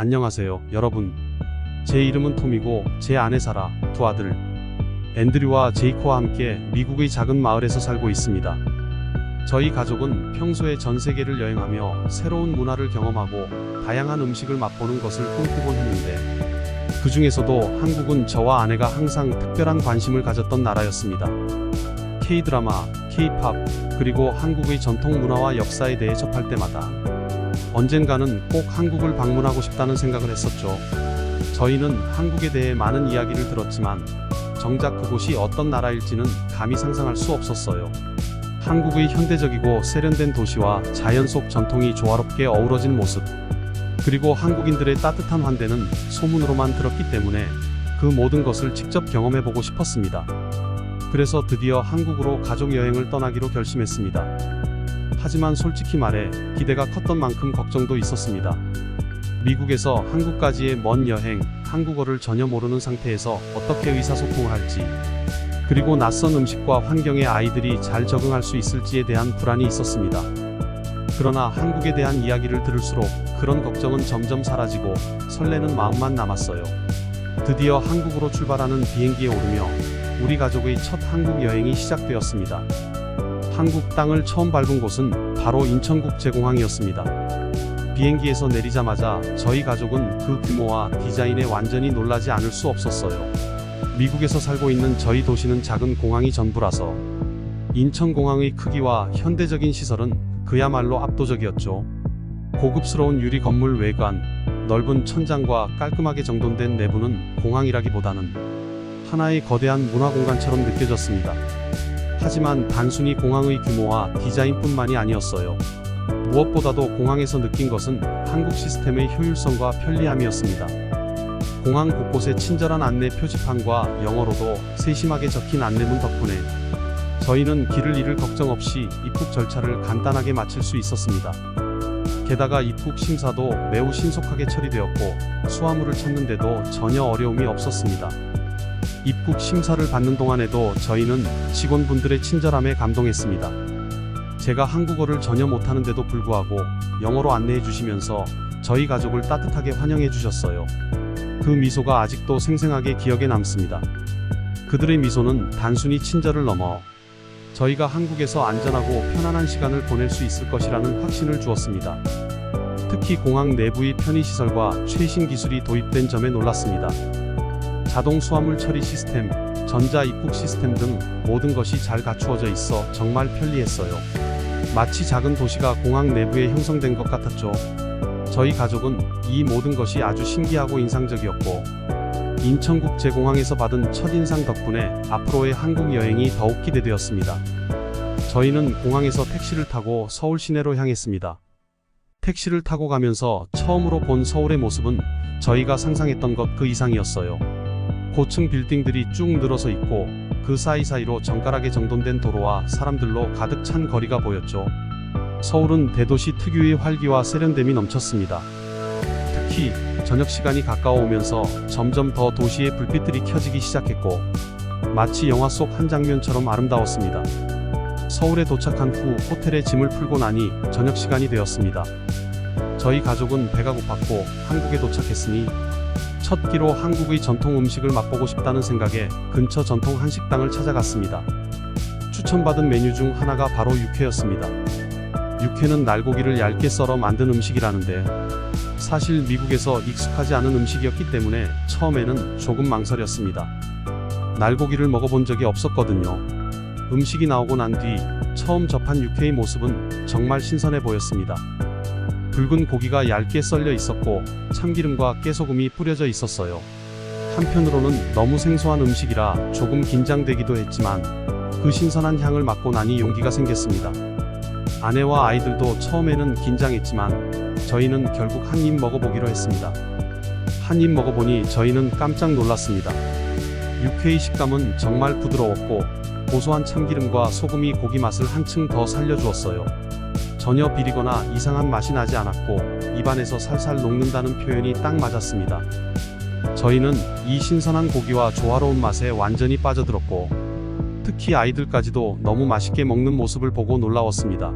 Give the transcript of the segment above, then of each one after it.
안녕하세요, 여러분. 제 이름은 톰이고 제 아내 사라, 두 아들 앤드류와 제이코와 함께 미국의 작은 마을에서 살고 있습니다. 저희 가족은 평소에 전 세계를 여행하며 새로운 문화를 경험하고 다양한 음식을 맛보는 것을 꿈꾸곤 했는데 그 중에서도 한국은 저와 아내가 항상 특별한 관심을 가졌던 나라였습니다. K-드라마, K-팝, 그리고 한국의 전통 문화와 역사에 대해 접할 때마다 언젠가는 꼭 한국을 방문하고 싶다는 생각을 했었죠. 저희는 한국에 대해 많은 이야기를 들었지만 정작 그곳이 어떤 나라일지는 감히 상상할 수 없었어요. 한국의 현대적이고 세련된 도시와 자연 속 전통이 조화롭게 어우러진 모습, 그리고 한국인들의 따뜻한 환대는 소문으로만 들었기 때문에 그 모든 것을 직접 경험해보고 싶었습니다. 그래서 드디어 한국으로 가족 여행을 떠나기로 결심했습니다. 하지만 솔직히 말해 기대가 컸던 만큼 걱정도 있었습니다. 미국에서 한국까지의 먼 여행, 한국어를 전혀 모르는 상태에서 어떻게 의사소통을 할지, 그리고 낯선 음식과 환경에 아이들이 잘 적응할 수 있을지에 대한 불안이 있었습니다. 그러나 한국에 대한 이야기를 들을수록 그런 걱정은 점점 사라지고 설레는 마음만 남았어요. 드디어 한국으로 출발하는 비행기에 오르며 우리 가족의 첫 한국 여행이 시작되었습니다. 한국 땅을 처음 밟은 곳은 바로 인천국제공항이었습니다. 비행기에서 내리자마자 저희 가족은 그 규모와 디자인에 완전히 놀라지 않을 수 없었어요. 미국에서 살고 있는 저희 도시는 작은 공항이 전부라서 인천공항의 크기와 현대적인 시설은 그야말로 압도적이었죠. 고급스러운 유리 건물 외관, 넓은 천장과 깔끔하게 정돈된 내부는 공항이라기보다는 하나의 거대한 문화공간처럼 느껴졌습니다. 하지만 단순히 공항의 규모와 디자인뿐만이 아니었어요. 무엇보다도 공항에서 느낀 것은 한국 시스템의 효율성과 편리함이었습니다. 공항 곳곳에 친절한 안내 표지판과 영어로도 세심하게 적힌 안내문 덕분에 저희는 길을 잃을 걱정 없이 입국 절차를 간단하게 마칠 수 있었습니다. 게다가 입국 심사도 매우 신속하게 처리되었고 수화물을 찾는데도 전혀 어려움이 없었습니다. 입국 심사를 받는 동안에도 저희는 직원분들의 친절함에 감동했습니다. 제가 한국어를 전혀 못하는데도 불구하고 영어로 안내해 주시면서 저희 가족을 따뜻하게 환영해 주셨어요. 그 미소가 아직도 생생하게 기억에 남습니다. 그들의 미소는 단순히 친절을 넘어 저희가 한국에서 안전하고 편안한 시간을 보낼 수 있을 것이라는 확신을 주었습니다. 특히 공항 내부의 편의시설과 최신 기술이 도입된 점에 놀랐습니다. 자동 수화물 처리 시스템, 전자 입국 시스템 등 모든 것이 잘 갖추어져 있어 정말 편리했어요. 마치 작은 도시가 공항 내부에 형성된 것 같았죠. 저희 가족은 이 모든 것이 아주 신기하고 인상적이었고, 인천국제공항에서 받은 첫인상 덕분에 앞으로의 한국 여행이 더욱 기대되었습니다. 저희는 공항에서 택시를 타고 서울 시내로 향했습니다. 택시를 타고 가면서 처음으로 본 서울의 모습은 저희가 상상했던 것 그 이상이었어요. 고층 빌딩들이 쭉 늘어서 있고 그 사이사이로 정갈하게 정돈된 도로와 사람들로 가득 찬 거리가 보였죠. 서울은 대도시 특유의 활기와 세련됨이 넘쳤습니다. 특히 저녁 시간이 가까워오면서 점점 더 도시의 불빛들이 켜지기 시작했고 마치 영화 속 한 장면처럼 아름다웠습니다. 서울에 도착한 후 호텔에 짐을 풀고 나니 저녁 시간이 되었습니다. 저희 가족은 배가 고팠고 한국에 도착했으니 첫 끼로 한국의 전통 음식을 맛보고 싶다는 생각에 근처 전통 한식당을 찾아갔습니다. 추천받은 메뉴 중 하나가 바로 육회였습니다. 육회는 날고기를 얇게 썰어 만든 음식이라는데 사실 미국에서 익숙하지 않은 음식이었기 때문에 처음에는 조금 망설였습니다. 날고기를 먹어본 적이 없었거든요. 음식이 나오고 난 뒤 처음 접한 육회의 모습은 정말 신선해 보였습니다. 붉은 고기가 얇게 썰려 있었고 참기름과 깨소금이 뿌려져 있었어요. 한편으로는 너무 생소한 음식이라 조금 긴장되기도 했지만 그 신선한 향을 맡고 나니 용기가 생겼습니다. 아내와 아이들도 처음에는 긴장했지만 저희는 결국 한 입 먹어보기로 했습니다. 한 입 먹어보니 저희는 깜짝 놀랐습니다. 육회의 식감은 정말 부드러웠고 고소한 참기름과 소금이 고기 맛을 한층 더 살려주었어요. 전혀 비리거나 이상한 맛이 나지 않았고 입안에서 살살 녹는다는 표현이 딱 맞았습니다. 저희는 이 신선한 고기와 조화로운 맛에 완전히 빠져들었고 특히 아이들까지도 너무 맛있게 먹는 모습을 보고 놀라웠습니다.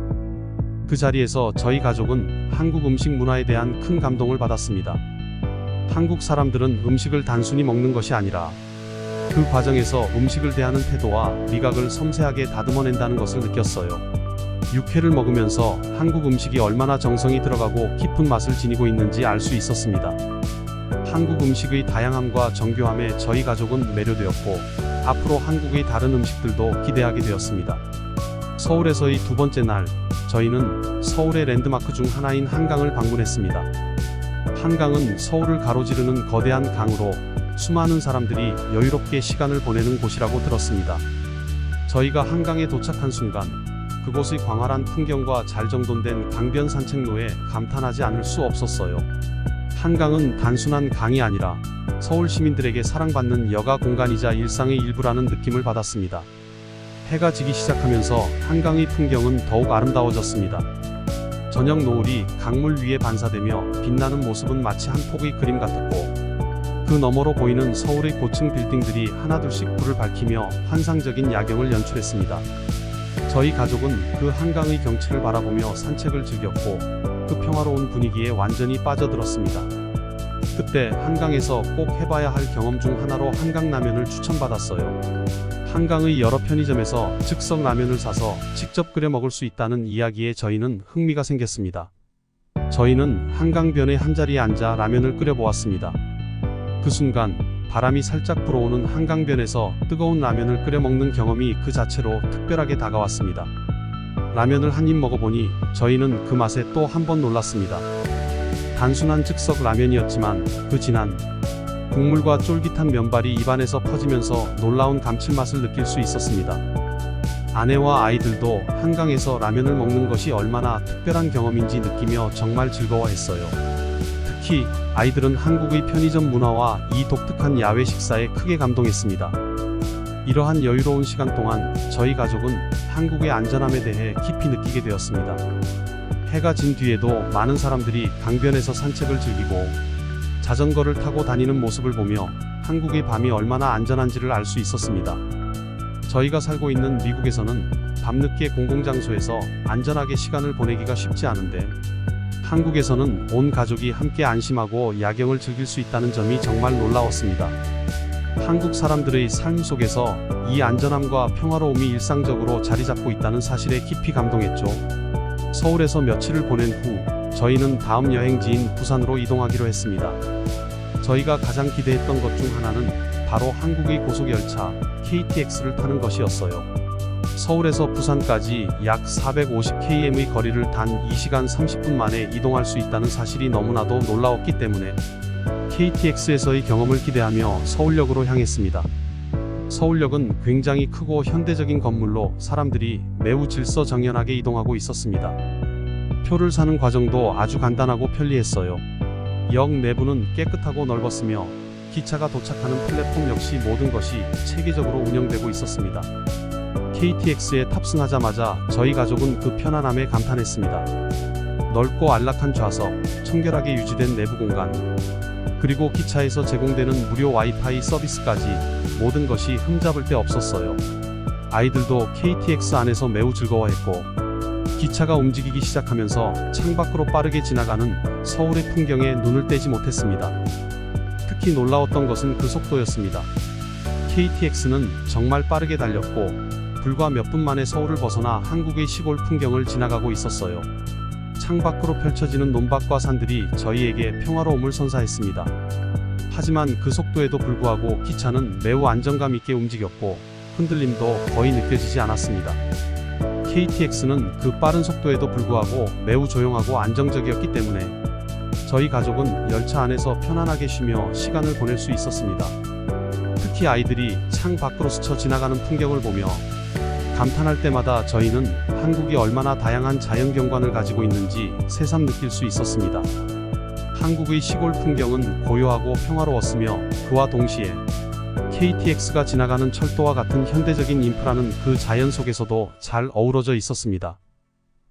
그 자리에서 저희 가족은 한국 음식 문화에 대한 큰 감동을 받았습니다. 한국 사람들은 음식을 단순히 먹는 것이 아니라 그 과정에서 음식을 대하는 태도와 미각을 섬세하게 다듬어낸다는 것을 느꼈어요. 육회를 먹으면서 한국 음식이 얼마나 정성이 들어가고 깊은 맛을 지니고 있는지 알 수 있었습니다. 한국 음식의 다양함과 정교함에 저희 가족은 매료되었고 앞으로 한국의 다른 음식들도 기대하게 되었습니다. 서울에서의 두 번째 날, 저희는 서울의 랜드마크 중 하나인 한강을 방문했습니다. 한강은 서울을 가로지르는 거대한 강으로 수많은 사람들이 여유롭게 시간을 보내는 곳이라고 들었습니다. 저희가 한강에 도착한 순간 그곳의 광활한 풍경과 잘 정돈된 강변 산책로에 감탄하지 않을 수 없었어요. 한강은 단순한 강이 아니라 서울 시민들에게 사랑받는 여가 공간이자 일상의 일부라는 느낌을 받았습니다. 해가 지기 시작하면서 한강의 풍경은 더욱 아름다워졌습니다. 저녁 노을이 강물 위에 반사되며 빛나는 모습은 마치 한 폭의 그림 같았고 그 너머로 보이는 서울의 고층 빌딩들이 하나둘씩 불을 밝히며 환상적인 야경을 연출했습니다. 저희 가족은 그 한강의 경치를 바라보며 산책을 즐겼고 그 평화로운 분위기에 완전히 빠져들었습니다. 그때 한강에서 꼭 해봐야 할 경험 중 하나로 한강라면을 추천받았어요. 한강의 여러 편의점에서 즉석 라면을 사서 직접 끓여 먹을 수 있다는 이야기에 저희는 흥미가 생겼습니다. 저희는 한강변의 한자리에 앉아 라면을 끓여 보았습니다. 그 순간 바람이 살짝 불어오는 한강변에서 뜨거운 라면을 끓여 먹는 경험이 그 자체로 특별하게 다가왔습니다. 라면을 한 입 먹어보니 저희는 그 맛에 또 한 번 놀랐습니다. 단순한 즉석 라면이었지만 그 진한 국물과 쫄깃한 면발이 입안에서 퍼지면서 놀라운 감칠맛을 느낄 수 있었습니다. 아내와 아이들도 한강에서 라면을 먹는 것이 얼마나 특별한 경험인지 느끼며 정말 즐거워했어요. 특히 아이들은 한국의 편의점 문화와 이 독특한 야외 식사에 크게 감동했습니다. 이러한 여유로운 시간 동안 저희 가족은 한국의 안전함에 대해 깊이 느끼게 되었습니다. 해가 진 뒤에도 많은 사람들이 강변에서 산책을 즐기고 자전거를 타고 다니는 모습을 보며 한국의 밤이 얼마나 안전한지를 알 수 있었습니다. 저희가 살고 있는 미국에서는 밤늦게 공공장소에서 안전하게 시간을 보내기가 쉽지 않은데 한국에서는 온 가족이 함께 안심하고 야경을 즐길 수 있다는 점이 정말 놀라웠습니다. 한국 사람들의 삶 속에서 이 안전함과 평화로움이 일상적으로 자리 잡고 있다는 사실에 깊이 감동했죠. 서울에서 며칠을 보낸 후 저희는 다음 여행지인 부산으로 이동하기로 했습니다. 저희가 가장 기대했던 것 중 하나는 바로 한국의 고속열차 KTX를 타는 것이었어요. 서울에서 부산까지 약 450km의 거리를 단 2시간 30분 만에 이동할 수 있다는 사실이 너무나도 놀라웠기 때문에 KTX에서의 경험을 기대하며 서울역으로 향했습니다. 서울역은 굉장히 크고 현대적인 건물로 사람들이 매우 질서정연하게 이동하고 있었습니다. 표를 사는 과정도 아주 간단하고 편리했어요. 역 내부는 깨끗하고 넓었으며 기차가 도착하는 플랫폼 역시 모든 것이 체계적으로 운영되고 있었습니다. KTX에 탑승하자마자 저희 가족은 그 편안함에 감탄했습니다. 넓고 안락한 좌석, 청결하게 유지된 내부 공간, 그리고 기차에서 제공되는 무료 와이파이 서비스까지 모든 것이 흠잡을 데 없었어요. 아이들도 KTX 안에서 매우 즐거워했고, 기차가 움직이기 시작하면서 창밖으로 빠르게 지나가는 서울의 풍경에 눈을 떼지 못했습니다. 특히 놀라웠던 것은 그 속도였습니다. KTX는 정말 빠르게 달렸고, 불과 몇 분 만에 서울을 벗어나 한국의 시골 풍경을 지나가고 있었어요. 창밖으로 펼쳐지는 논밭과 산들이 저희에게 평화로움을 선사했습니다. 하지만 그 속도에도 불구하고 기차는 매우 안정감 있게 움직였고 흔들림도 거의 느껴지지 않았습니다. KTX는 그 빠른 속도에도 불구하고 매우 조용하고 안정적이었기 때문에 저희 가족은 열차 안에서 편안하게 쉬며 시간을 보낼 수 있었습니다. 특히 아이들이 창 밖으로 스쳐 지나가는 풍경을 보며 감탄할 때마다 저희는 한국이 얼마나 다양한 자연 경관을 가지고 있는지 새삼 느낄 수 있었습니다. 한국의 시골 풍경은 고요하고 평화로웠으며 그와 동시에 KTX가 지나가는 철도와 같은 현대적인 인프라는 그 자연 속에서도 잘 어우러져 있었습니다.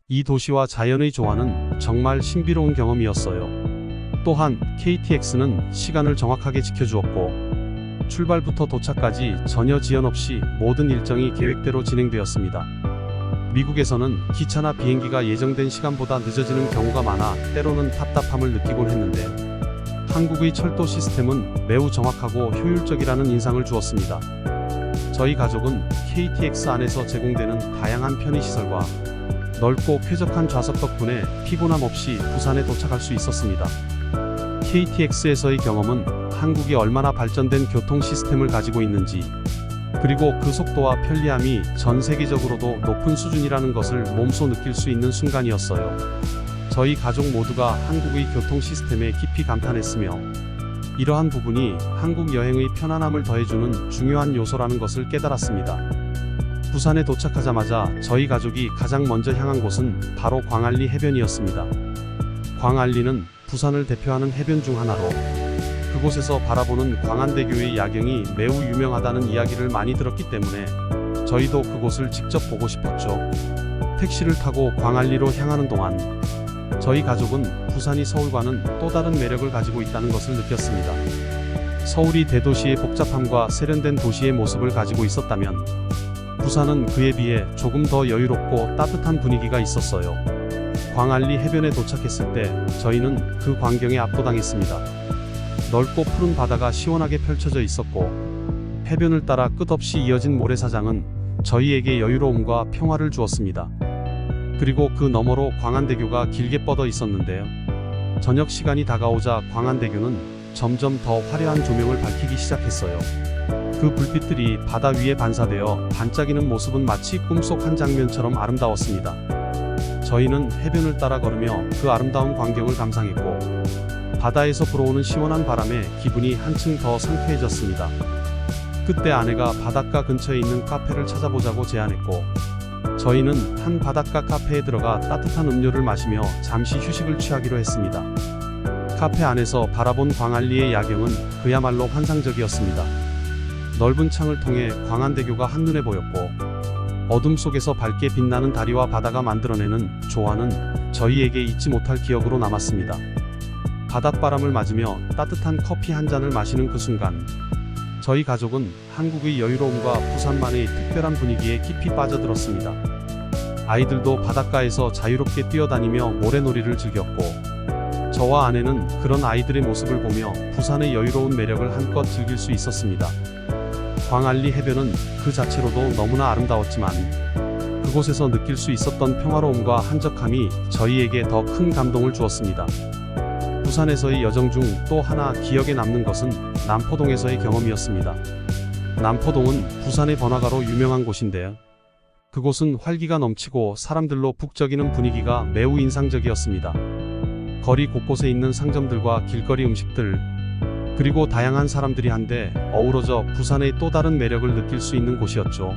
이 도시와 자연의 조화는 정말 신비로운 경험이었어요. 또한 KTX는 시간을 정확하게 지켜주었고 출발부터 도착까지 전혀 지연 없이 모든 일정이 계획대로 진행되었습니다. 미국에서는 기차나 비행기가 예정된 시간보다 늦어지는 경우가 많아 때로는 답답함을 느끼곤 했는데 한국의 철도 시스템은 매우 정확하고 효율적이라는 인상을 주었습니다. 저희 가족은 KTX 안에서 제공되는 다양한 편의시설과 넓고 쾌적한 좌석 덕분에 피곤함 없이 부산에 도착할 수 있었습니다. KTX에서의 경험은 한국이 얼마나 발전된 교통 시스템을 가지고 있는지, 그리고 그 속도와 편리함이 전 세계적으로도 높은 수준이라는 것을 몸소 느낄 수 있는 순간이었어요. 저희 가족 모두가 한국의 교통 시스템에 깊이 감탄했으며, 이러한 부분이 한국 여행의 편안함을 더해주는 중요한 요소라는 것을 깨달았습니다. 부산에 도착하자마자 저희 가족이 가장 먼저 향한 곳은 바로 광안리 해변이었습니다. 광안리는 부산을 대표하는 해변 중 하나로 그곳에서 바라보는 광안대교의 야경이 매우 유명하다는 이야기를 많이 들었기 때문에 저희도 그곳을 직접 보고 싶었죠. 택시를 타고 광안리로 향하는 동안 저희 가족은 부산이 서울과는 또 다른 매력을 가지고 있다는 것을 느꼈습니다. 서울이 대도시의 복잡함과 세련된 도시의 모습을 가지고 있었다면 부산은 그에 비해 조금 더 여유롭고 따뜻한 분위기가 있었어요. 광안리 해변에 도착했을 때 저희는 그 광경에 압도당했습니다. 넓고 푸른 바다가 시원하게 펼쳐져 있었고 해변을 따라 끝없이 이어진 모래사장은 저희에게 여유로움과 평화를 주었습니다. 그리고 그 너머로 광안대교가 길게 뻗어 있었는데요. 저녁 시간이 다가오자 광안대교는 점점 더 화려한 조명을 밝히기 시작했어요. 그 불빛들이 바다 위에 반사되어 반짝이는 모습은 마치 꿈속 한 장면처럼 아름다웠습니다. 저희는 해변을 따라 걸으며 그 아름다운 광경을 감상했고 바다에서 불어오는 시원한 바람에 기분이 한층 더 상쾌해졌습니다. 그때 아내가 바닷가 근처에 있는 카페를 찾아보자고 제안했고 저희는 한 바닷가 카페에 들어가 따뜻한 음료를 마시며 잠시 휴식을 취하기로 했습니다. 카페 안에서 바라본 광안리의 야경은 그야말로 환상적이었습니다. 넓은 창을 통해 광안대교가 한눈에 보였고 어둠 속에서 밝게 빛나는 다리와 바다가 만들어내는 조화는 저희에게 잊지 못할 기억으로 남았습니다. 바닷바람을 맞으며 따뜻한 커피 한 잔을 마시는 그 순간 저희 가족은 한국의 여유로움과 부산만의 특별한 분위기에 깊이 빠져들었습니다. 아이들도 바닷가에서 자유롭게 뛰어다니며 모래놀이를 즐겼고 저와 아내는 그런 아이들의 모습을 보며 부산의 여유로운 매력을 한껏 즐길 수 있었습니다. 광안리 해변은 그 자체로도 너무나 아름다웠지만 그곳에서 느낄 수 있었던 평화로움과 한적함이 저희에게 더 큰 감동을 주었습니다. 부산에서의 여정 중 또 하나 기억에 남는 것은 남포동에서의 경험이었습니다. 남포동은 부산의 번화가로 유명한 곳인데요. 그곳은 활기가 넘치고 사람들로 북적이는 분위기가 매우 인상적이었습니다. 거리 곳곳에 있는 상점들과 길거리 음식들, 그리고 다양한 사람들이 한데 어우러져 부산의 또 다른 매력을 느낄 수 있는 곳이었죠.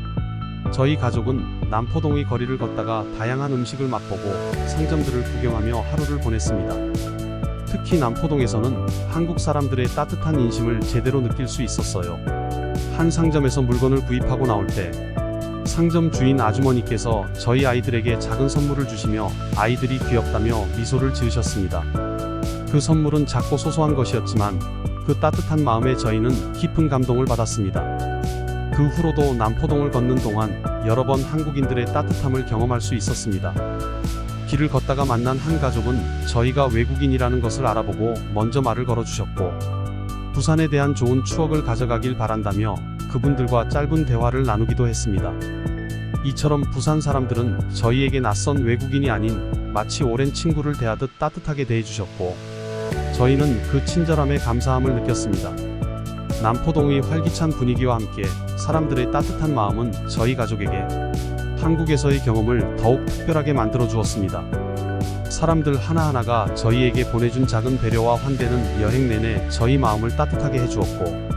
저희 가족은 남포동의 거리를 걷다가 다양한 음식을 맛보고 상점들을 구경하며 하루를 보냈습니다. 특히 남포동에서는 한국 사람들의 따뜻한 인심을 제대로 느낄 수 있었어요. 한 상점에서 물건을 구입하고 나올 때 상점 주인 아주머니께서 저희 아이들에게 작은 선물을 주시며 아이들이 귀엽다며 미소를 지으셨습니다. 그 선물은 작고 소소한 것이었지만 그 따뜻한 마음에 저희는 깊은 감동을 받았습니다. 그 후로도 남포동을 걷는 동안 여러 번 한국인들의 따뜻함을 경험할 수 있었습니다. 길을 걷다가 만난 한 가족은 저희가 외국인이라는 것을 알아보고 먼저 말을 걸어주셨고, 부산에 대한 좋은 추억을 가져가길 바란다며 그분들과 짧은 대화를 나누기도 했습니다. 이처럼 부산 사람들은 저희에게 낯선 외국인이 아닌 마치 오랜 친구를 대하듯 따뜻하게 대해주셨고, 저희는 그 친절함에 감사함을 느꼈습니다. 남포동의 활기찬 분위기와 함께 사람들의 따뜻한 마음은 저희 가족에게 한국에서의 경험을 더욱 특별하게 만들어 주었습니다. 사람들 하나하나가 저희에게 보내준 작은 배려와 환대는 여행 내내 저희 마음을 따뜻하게 해주었고,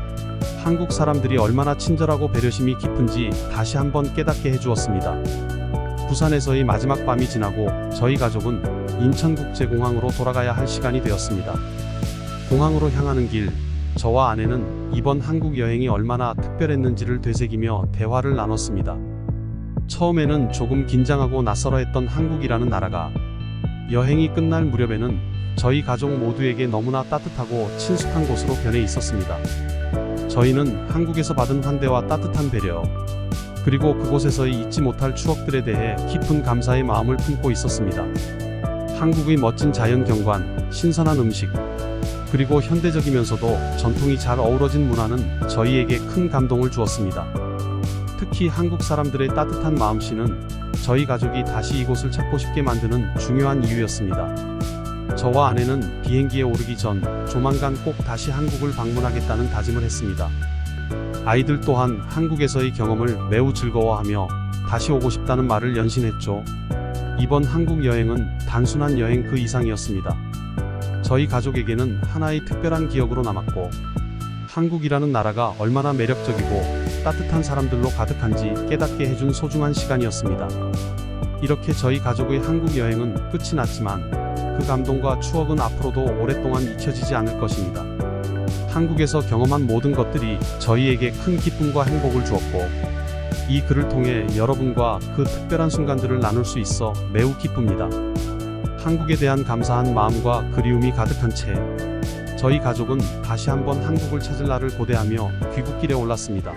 한국 사람들이 얼마나 친절하고 배려심이 깊은지 다시 한번 깨닫게 해주었습니다. 부산에서의 마지막 밤이 지나고 저희 가족은 인천국제공항으로 돌아가야 할 시간이 되었습니다. 공항으로 향하는 길, 저와 아내는 이번 한국 여행이 얼마나 특별했는지를 되새기며 대화를 나눴습니다. 처음에는 조금 긴장하고 낯설어 했던 한국이라는 나라가 여행이 끝날 무렵에는 저희 가족 모두에게 너무나 따뜻하고 친숙한 곳으로 변해 있었습니다. 저희는 한국에서 받은 환대와 따뜻한 배려, 그리고 그곳에서의 잊지 못할 추억들에 대해 깊은 감사의 마음을 품고 있었습니다. 한국의 멋진 자연 경관, 신선한 음식, 그리고 현대적이면서도 전통이 잘 어우러진 문화는 저희에게 큰 감동을 주었습니다. 특히 한국 사람들의 따뜻한 마음씨는 저희 가족이 다시 이곳을 찾고 싶게 만드는 중요한 이유였습니다. 저와 아내는 비행기에 오르기 전 조만간 꼭 다시 한국을 방문하겠다는 다짐을 했습니다. 아이들 또한 한국에서의 경험을 매우 즐거워하며 다시 오고 싶다는 말을 연신했죠. 이번 한국 여행은 단순한 여행 그 이상이었습니다. 저희 가족에게는 하나의 특별한 기억으로 남았고, 한국이라는 나라가 얼마나 매력적이고 따뜻한 사람들로 가득한지 깨닫게 해준 소중한 시간이었습니다. 이렇게 저희 가족의 한국 여행은 끝이 났지만 그 감동과 추억은 앞으로도 오랫동안 잊혀지지 않을 것입니다. 한국에서 경험한 모든 것들이 저희에게 큰 기쁨과 행복을 주었고, 이 글을 통해 여러분과 그 특별한 순간들을 나눌 수 있어 매우 기쁩니다. 한국에 대한 감사한 마음과 그리움이 가득한 채 저희 가족은 다시 한번 한국을 찾을 날을 고대하며 귀국길에 올랐습니다.